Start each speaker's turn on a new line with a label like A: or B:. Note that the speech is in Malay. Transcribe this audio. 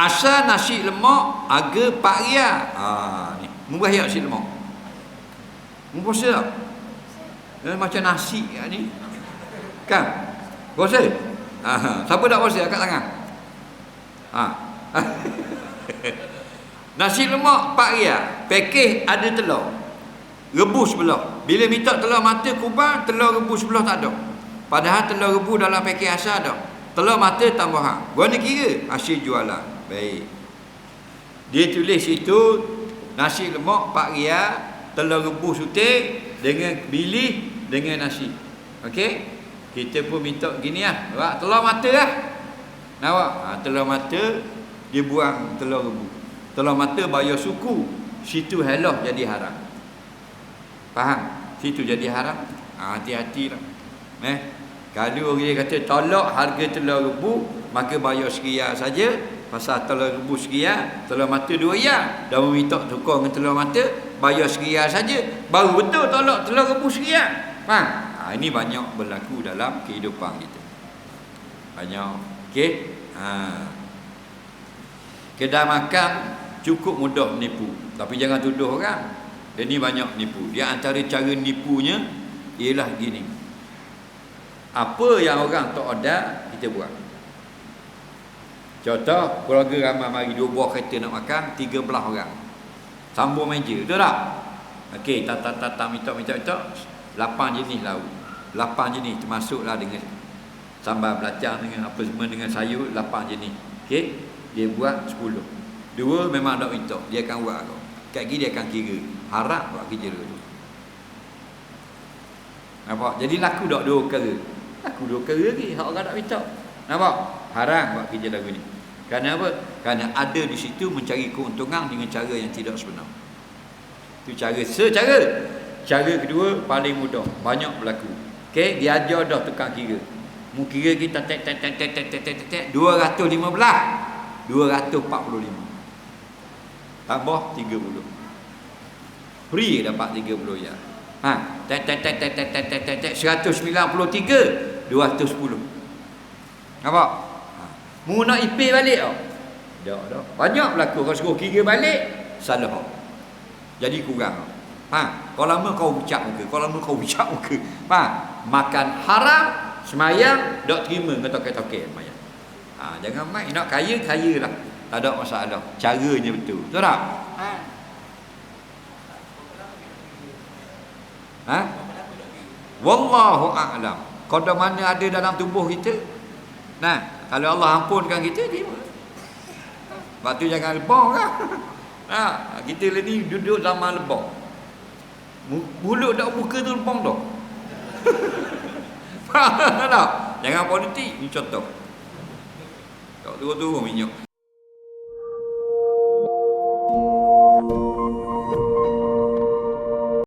A: Asal nasi lemak harga pak ria. Ha ni. Ya nasi lemak. Murah tak? Eh, macam nasi kat ni. Kan? Puasa? Ha, siapa tak puasa angkat tangan? Ha. nasi lemak pak ria. Pakej ada telur. Rebus sebelah. Bila minta telur mata kubang, telur rebus sebelah tak ada. Padahal telur rebus dalam pakej asal ada. Telur mata tambahan. Gua ni kira hasil jualan. Baik. Dia tulis situ nasi lemak pak ria, telur rebus utik dengan bilih dengan nasi. Okey? Kita pun minta gini lah. Awak telur mata lah. Nampak? Ha, telur mata dia buang telur rebus. Telur mata bayar suku. Situ halah jadi haram. Faham? Situ jadi haram. Ha, hati-hatilah. Eh? Kalau dia kata tolak harga telur rebus, maka bayar sekian saja. Pasal telur rebus sekian, telur mata dua ya. Dan minta tukar dengan telur mata, bayar sekian saja. Baru betul tolak telur rebus sekian. Faham? Ha, ini banyak berlaku dalam kehidupan kita. Banyak. Okey? Ha. Kedai makan cukup mudah menipu. Tapi jangan tuduh orang. Dia ni banyak nipu. Dia antara cara nipunya ialah gini. Apa yang orang tak ada, kita buat. Contoh, keluarga ramai mari dua buah kereta nak makan, tiga belah orang. Sambung meja, betul tak? Okey, tak tak tak tak minta minta minta. Lapan jenis lauk. Lapan jenis termasuklah dengan sambal belacan dengan apa semua dengan sayur lapan jenis. Okey, dia buat sepuluh. Dua memang tak minta, dia akan buat kau. Kat gini dia akan kira. Harap buat kerja tu. Nampak? Jadi laku tak dua perkara. Laku dua perkara lagi. Orang tak minta. Nampak? Haram buat kerja lagu ni. Kerana apa? Kerana ada di situ mencari keuntungan dengan cara yang tidak sebenar. Itu cara secara. Cara kedua paling mudah. Banyak berlaku. Okey, dia ajar dah tukang kira. Mu kira kita tek tek tek tek tek tek tek tek 215. 245. Tambah 30. Free dapat 30 ya. Ha, tek tek tek tek tek tek tek tek tek 193 210. Nampak? Mu nak IP balik tau. Tak dah. Banyak berlaku kau suruh kira balik salah. Jadi kurang. Ha, kau lama kau ucap muka, kau lama kau ucap muka. Ha, makan haram semayang dok terima ngetok-ketok semayang. Ha, jangan main nak kaya kaya lah. Tak ada masalah. Caranya betul. Betul tak? Ha. Ha? Wallahu a'lam. Qadar mana ada dalam tubuh kita? Nah, kalau Allah ampunkan kita terima. Sebab tu jangan lebah kan. Ha, kita ni duduk zaman lebah. Mulut tak muka tu lebah dah. Faham tak? Jangan politik ni contoh. Tak turun-turun minyak.